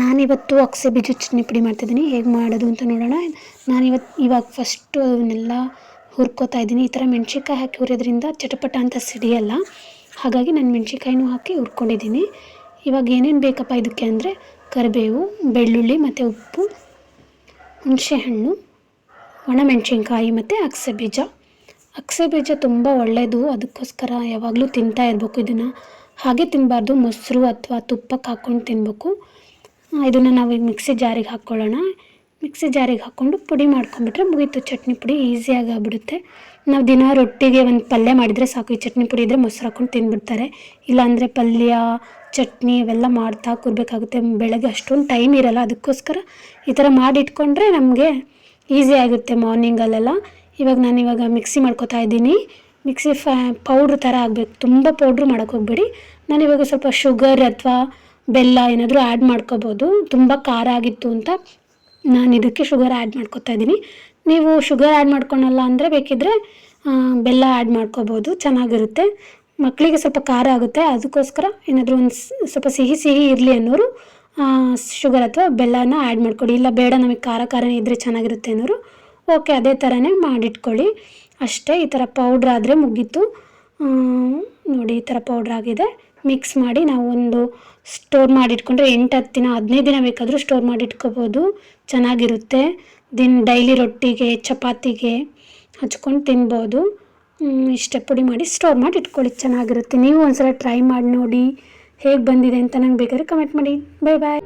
ನಾನಿವತ್ತು ಅಗಸೆ ಬೀಜ ಚಟ್ನಿ ಪುಡಿ ಮಾಡ್ತಿದ್ದೀನಿ. ಹೇಗೆ ಮಾಡೋದು ಅಂತ ನೋಡೋಣ. ನಾನಿವತ್ತು ಇವಾಗ ಫಸ್ಟು ಅವನ್ನೆಲ್ಲ ಹುರ್ಕೋತಾ ಇದ್ದೀನಿ. ಈ ಥರ ಮೆಣ್ಸಿನ್ಕಾಯಿ ಹಾಕಿ ಹುರಿಯೋದ್ರಿಂದ ಚಟಪಟ ಅಂತ ಸಿಡಿಯಲ್ಲ. ಹಾಗಾಗಿ ನಾನು ಮೆಣ್ಸಿನ್ಕಾಯಿನೂ ಹಾಕಿ ಹುರ್ಕೊಂಡಿದ್ದೀನಿ. ಇವಾಗ ಏನೇನು ಬೇಕಪ್ಪ ಇದಕ್ಕೆ ಅಂದರೆ ಕರಿಬೇವು, ಬೆಳ್ಳುಳ್ಳಿ ಮತ್ತು ಉಪ್ಪು, ಹುಣಸೆಹಣ್ಣು, ಒಣಮೆಣಸಿನ್ಕಾಯಿ ಮತ್ತು ಅಗಸೆ ಬೀಜ ಅಗಸೆ ಬೀಜ ತುಂಬ ಒಳ್ಳೆಯದು ಅದಕ್ಕೋಸ್ಕರ ಯಾವಾಗಲೂ ತಿಂತಾ ಇರಬೇಕು ಇದನ್ನು. ಹಾಗೆ ತಿನ್ನಬಾರ್ದು ಮೊಸರು ಅಥವಾ ತುಪ್ಪಕ್ಕೆ ಹಾಕ್ಕೊಂಡು ತಿನ್ನಬೇಕು ಇದನ್ನು ನಾವು ಈಗ ಮಿಕ್ಸಿ ಜಾರಿಗೆ ಹಾಕ್ಕೊಳ್ಳೋಣ ಮಿಕ್ಸಿ ಜಾರಿಗೆ ಹಾಕ್ಕೊಂಡು ಪುಡಿ ಮಾಡ್ಕೊಂಬಿಟ್ರೆ ಮುಗೀತು. ಚಟ್ನಿ ಪುಡಿ ಈಸಿಯಾಗಿ ನಾವು ದಿನ ರೊಟ್ಟಿಗೆ ಒಂದು ಪಲ್ಯ ಮಾಡಿದರೆ ಸಾಕು. ಈ ಚಟ್ನಿ ಪುಡಿ ಇದ್ದರೆ ಮೊಸರು ಹಾಕ್ಕೊಂಡು ತಿಂದ್ಬಿಡ್ತಾರೆ ಇಲ್ಲಾಂದರೆ ಪಲ್ಯ, ಚಟ್ನಿ ಇವೆಲ್ಲ ಮಾಡ್ತಾ ಕೂರಬೇಕಾಗುತ್ತೆ. ಬೆಳಗ್ಗೆ ಅಷ್ಟೊಂದು ಟೈಮ್ ಇರಲ್ಲ. ಅದಕ್ಕೋಸ್ಕರ ಈ ಥರ ಮಾಡಿಟ್ಕೊಂಡ್ರೆ ನಮಗೆ ಈಸಿ ಆಗುತ್ತೆ ಮಾರ್ನಿಂಗಲ್ಲೆಲ್ಲ. ಇವಾಗ ನಾನು ಇವಾಗ ಮಿಕ್ಸಿ ಮಾಡ್ಕೊತಾ ಇದ್ದೀನಿ. ಮಿಕ್ಸಿ ಫ, ಪೌಡ್ರ್ ಥರ ಆಗಬೇಕು. ತುಂಬ ಪೌಡ್ರ್ ಮಾಡೋಕ್ಕೆ ಹೋಗಬೇಡಿ. ನಾನು ಇವಾಗ ಸ್ವಲ್ಪ ಶುಗರ್ ಅಥವಾ ಬೆಲ್ಲ ಏನಾದರೂ ಆ್ಯಡ್ ಮಾಡ್ಕೋಬೋದು. ತುಂಬ ಖಾರ ಆಗಿತ್ತು ಅಂತ ನಾನು ಇದಕ್ಕೆ ಶುಗರ್ ಆ್ಯಡ್ ಮಾಡ್ಕೊತಾ ಇದ್ದೀನಿ. ನೀವು ಶುಗರ್ ಆ್ಯಡ್ ಮಾಡ್ಕೊಳಲ್ಲ ಅಂದರೆ ಬೇಕಿದ್ದರೆ ಬೆಲ್ಲ ಆ್ಯಡ್ ಮಾಡ್ಕೋಬೋದು. ಚೆನ್ನಾಗಿರುತ್ತೆ. ಮಕ್ಕಳಿಗೆ ಸ್ವಲ್ಪ ಖಾರ ಆಗುತ್ತೆ. ಅದಕ್ಕೋಸ್ಕರ ಏನಾದರೂ ಒಂದು ಸ್ವಲ್ಪ ಸಿಹಿ ಸಿಹಿ ಇರಲಿ ಅನ್ನೋರು ಶುಗರ್ ಅಥವಾ ಬೆಲ್ಲನ ಆ್ಯಡ್ ಮಾಡ್ಕೊಡಿ. ಇಲ್ಲ ಬೇಡ ನಮಗೆ ಖಾರ ಖಾರ ಇದ್ದರೆ ಚೆನ್ನಾಗಿರುತ್ತೆ ಅನ್ನೋರು ಓಕೆ ಅದೇ ಥರನೇ ಮಾಡಿಟ್ಕೊಳ್ಳಿ. ಅಷ್ಟೇ ಈ ಥರ ಪೌಡ್ರ್ ಆದರೆ ಮುಗೀತು. ನೋಡಿ ಈ ಥರ ಪೌಡ್ರ್ ಆಗಿದೆ. ಮಿಕ್ಸ್ ಮಾಡಿ ನಾವು ಒಂದು ಸ್ಟೋರ್ ಮಾಡಿಟ್ಕೊಂಡ್ರೆ ಎಂಟು ಹತ್ತು ದಿನ, ಹದಿನೈದು ದಿನ ಬೇಕಾದರೂ ಸ್ಟೋರ್ ಮಾಡಿಟ್ಕೋಬೋದು. ಚೆನ್ನಾಗಿರುತ್ತೆ. ದಿನ ಡೈಲಿ ರೊಟ್ಟಿಗೆ, ಚಪಾತಿಗೆ ಹಚ್ಕೊಂಡು ತಿನ್ಬೋದು. ಇಷ್ಟೇ ಪುಡಿ ಮಾಡಿ ಸ್ಟೋರ್ ಮಾಡಿ ಇಟ್ಕೊಳ್ಳಿ ಚೆನ್ನಾಗಿರುತ್ತೆ. ನೀವು ಒಂದ್ಸಲ ಟ್ರೈ ಮಾಡಿ ನೋಡಿ ಹೇಗೆ ಬಂದಿದೆ ಅಂತ ನಂಗೆ ಬೇಕಾದ್ರೆ ಕಮೆಂಟ್ ಮಾಡಿ. ಬಾಯ್ ಬಾಯ್